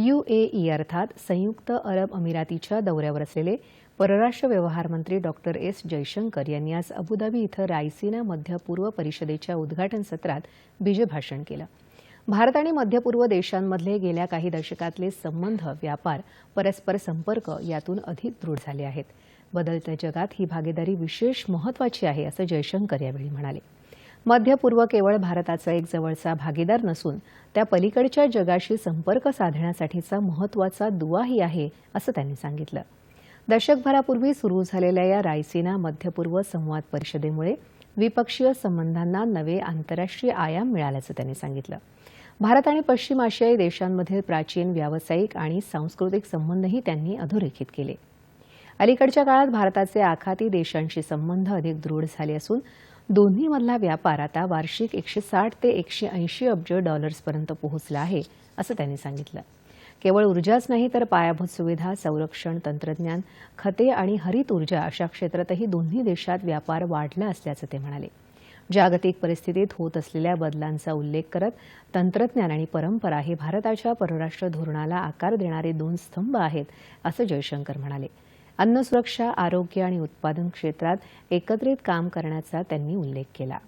UAE अर्थात संयुक्त अरब अमिरातीच्या दौऱ्यावर असलेले परराष्ट्र व्यवहार मंत्री डॉक्टर एस. जयशंकर यांनी आज अबुधाबी इथं रायसिना मध्य पूर्व परिषदेच्या उद्घाटन सत्रात बीजभाषण केलं. भारत आणि मध्य पूर्व देशांमधले गेल्या काही दशकातले संबंध व्यापार परस्पर संपर्क यातून अधिक दृढ झाले आहेत. बदलत्या जगात ही भागीदारी विशेष महत्वाची आहे असं जयशंकर यावेळी म्हणाले. मध्य पूर्व केवळ भारताचा एक जवळचा भागीदार नसून त्या पलीकडच्या जगाशी संपर्क साधण्यासाठीचा महत्त्वाचा दुवाही आहे असं त्यांनी सांगितलं. दशकभरापूर्वी सुरू झालेल्या या रायसिना मध्यपूर्व संवाद परिषदेमुळे द्विपक्षीय संबंधांना नवे आंतरराष्ट्रीय आयाम मिळाल्याचं त्यांनी सांगितलं. भारत आणि पश्चिम आशियाई देशांमधील प्राचीन व्यावसायिक आणि सांस्कृतिक संबंधही त्यांनी अधोरेखित केले. अलीकडच्या काळात भारताचे आखाती देशांशी संबंध अधिक दृढ झाले असून दोन्हीमधला व्यापार आता वार्षिक एकशे साठ ते एकशे ऐंशी अब्ज डॉलर्सपर्यंत पोहोचला आहे असं त्यांनी सांगितलं. केवळ ऊर्जाच नाही तर पायाभूत सुविधा संरक्षण तंत्रज्ञान खते आणि हरित ऊर्जा अशा क्षेत्रातही दोन्ही देशात व्यापार वाढला असल्याचं ते म्हणाले. जागतिक परिस्थितीत होत असलेल्या बदलांचा उल्लेख करत तंत्रज्ञान आणि परंपरा हे भारताच्या परराष्ट्र धोरणाला आकार देणारे दोन स्तंभ आहेत असं जयशंकर म्हणाले. अन्न सुरक्षा आरोग्य आणि उत्पादन क्षेत्रात एकत्रित काम करण्याचा त्यांनी उल्लेख केला.